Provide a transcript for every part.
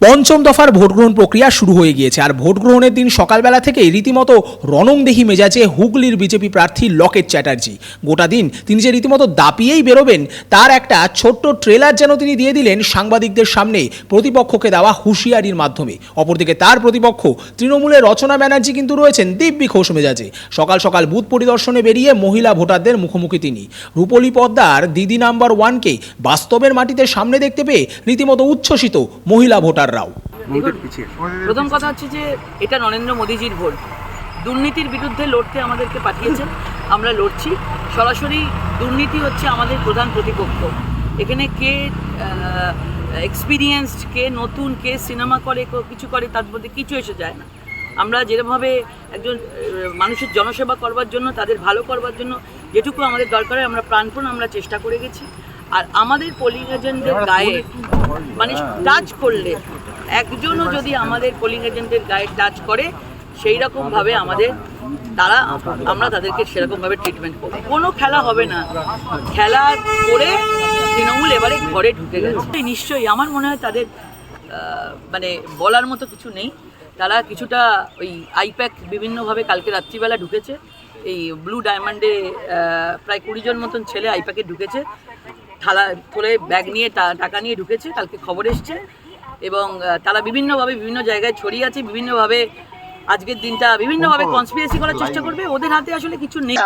পঞ্চম দফার ভোট গ্রহণ প্রক্রিয়া শুরু হয়ে গিয়েছে। আর ভোট গ্রহণের দিন সকালবেলা থেকেই রীতিমতো রণংদেহী মেজাজে হুগলির বিজেপি প্রার্থী লকেট চ্যাটার্জি। গোটা দিন তিনি যে রীতিমতো দাপিয়েই বেরোবেন, তার একটা ছোট্ট ট্রেলার যেন তিনি দিয়ে দিলেন সাংবাদিকদের সামনে প্রতিপক্ষকে দেওয়া হুঁশিয়ারির মাধ্যমে। অপরদিকে তার প্রতিপক্ষ তৃণমূলের রচনা ব্যানার্জি কিন্তু রয়েছেন দিব্যি খোশ মেজাজে। সকাল সকাল বুথ পরিদর্শনে বেরিয়ে মহিলা ভোটারদের মুখোমুখি তিনি। রূপলী পদ্মার দিদি নাম্বার ওয়ানকে বাস্তবের মাটিতে সামনে দেখতে পেয়ে রীতিমতো উচ্ছ্বসিত মহিলা ভোটাররাও দেখুন, প্রথম কথা হচ্ছে যে এটা নরেন্দ্র মোদীজির ভোট। দুর্নীতির বিরুদ্ধে লড়তে আমাদেরকে পাঠিয়েছেন আমরা লড়ছি। সরাসরি দুর্নীতি হচ্ছে আমাদের প্রধান প্রতিপক্ষ। এখানে কে এক্সপিরিয়েন্সড কে নতুন কে সিনেমা করে কেউ কিছু করে তার মধ্যে কিছু এসে যায় না। আমরা যেরকমভাবে একজন মানুষের জনসেবা করবার জন্য তাদের ভালো করবার জন্য যেটুকু আমাদের দরকার হয় আমরা প্রাণপণ আমরা চেষ্টা করে গেছি। আর আমাদের পোলিং এজেন্টদের গায়ে মানে টাচ করলে একজনও যদি আমাদের পোলিং এজেন্টের গায়ে টাচ করে সেই রকমভাবে আমাদের তারা, আমরা তাদেরকে সেরকমভাবে ট্রিটমেন্ট করব। কোনো খেলা হবে না। খেলা করে তৃণমূল এবারে ঘরে ঢুকে গেছে। নিশ্চয়ই, আমার মনে হয় তাদের মানে বলার মতো কিছু নেই। তারা কিছুটা ওই আইপ্যাক বিভিন্নভাবে কালকে রাত্রিবেলা ঢুকেছে। এই ব্লু ডায়মন্ডে প্রায় কুড়ি জন মতন ছেলে আইপ্যাকে ঢুকেছে। থালা করে ব্যাগ নিয়ে টাকা নিয়ে ঢুকেছে। কালকে খবর এসছে। এবং তারা বিভিন্নভাবে বিভিন্ন জায়গায় ছড়িয়ে আছে বিভিন্নভাবে আজকের দিনটা বিভিন্নভাবে কনস্পিরেসি করার চেষ্টা করবে ওদের হাতে আসলে কিছু নেই।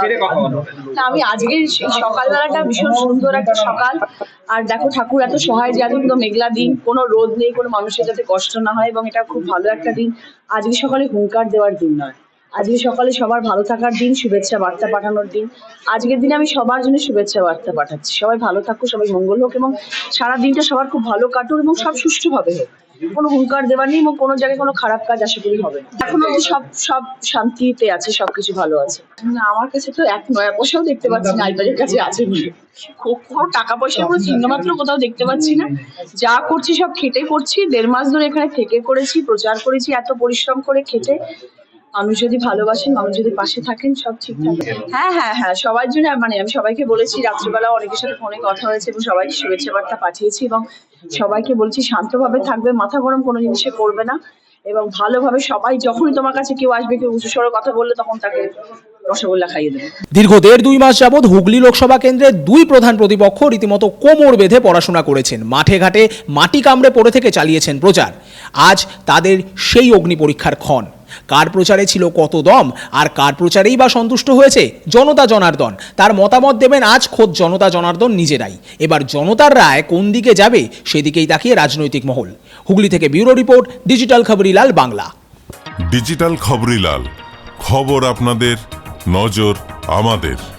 আমি আজকে সকালবেলাটা ভীষণ সুন্দর একটা সকাল। আর দেখো ঠাকুর এত সহায় যে আনন্দ মেঘলা দিন কোনো রোদ নেই কোনো মানুষের যাতে কষ্ট না হয় এবং এটা খুব ভালো একটা দিন। আজকে সকালে হুঙ্কার দেওয়ার দিন নয়। আজকে সকালে সবার ভালো থাকার দিন, শুভেচ্ছা বার্তা পাঠানোর দিন। আজকের দিনে আমি সবার জন্য শুভেচ্ছা বার্তা পাঠাচ্ছি। সবাই ভালো থাকুক, সবাই মঙ্গল হোক এবং সারা দিনটা সবার খুব ভালো কাটুক এবং সব সুষ্ঠুভাবে হোক। কোনো হুঙ্কার দেওয়ার নেই এবং কোনো জায়গায় কোনো খারাপ কাজ আশা করি হবে এখন অব্দি সব সব শান্তিতে আছে, সবকিছু ভালো আছে। না আমার কাছে তো এক নয়া পয়সাও দেখতে পাচ্ছি না আইবারের কাছে আছে। বলে কোনো টাকা পয়সা কোনো চিহ্ন মাত্র কোথাও দেখতে পাচ্ছি না। যা করছি সব খেটে করছি দেড় মাস ধরে এখানে থেকে করেছি, প্রচার করেছি, এত পরিশ্রম করে খেটে। মানুষ যদি ভালোবাসেন, মানুষ যদি পাশে থাকেন, সব ঠিক থাকে হ্যাঁ হ্যাঁ হ্যাঁ সবার জন্য মানে আমি সবাইকে বলেছি, রাত্রিবেলা অনেকের সাথে ফোনে কথা হয়েছে এবং সবাইকে শুভেচ্ছা বার্তা পাঠিয়েছি এবং সবাইকে বলছি, শান্তভাবে থাকবে, মাথা গরম কোনো জিনিসে করবে না এবং ভালোভাবে সবাই, যখনই তোমার কাছে কেউ আসবে, কেউ উঁচু স্বরে কথা বললে, তখন তাকে রসগোল্লা খাইয়ে দেবে। দীর্ঘ দেড় দুই মাস যাবৎ হুগলি লোকসভা কেন্দ্রের দুই প্রধান প্রতিপক্ষ রীতিমতো কোমর বেঁধে পড়াশোনা করেছেন। মাঠে ঘাটে মাটি কামড়ে পড়ে থেকে চালিয়েছেন প্রচার। আজ তাদের সেই অগ্নি পরীক্ষার ক্ষণ। কার প্রচারে ছিল কত দম, আর কার প্রচারেই বা সন্তুষ্ট হয়েছে জনতা জনার্দন? তার মতামত দেবেন আজ খোদ জনতা জনার্দন নিজেরাই। এবার জনতার রায় কোন দিকে যাবে সেদিকেই তাকিয়ে রাজনৈতিক মহল। হুগলি থেকে bureau report, digital Khaborilal Bangla. Digital Khaborilal খবর আপনাদের, নজর আমাদের।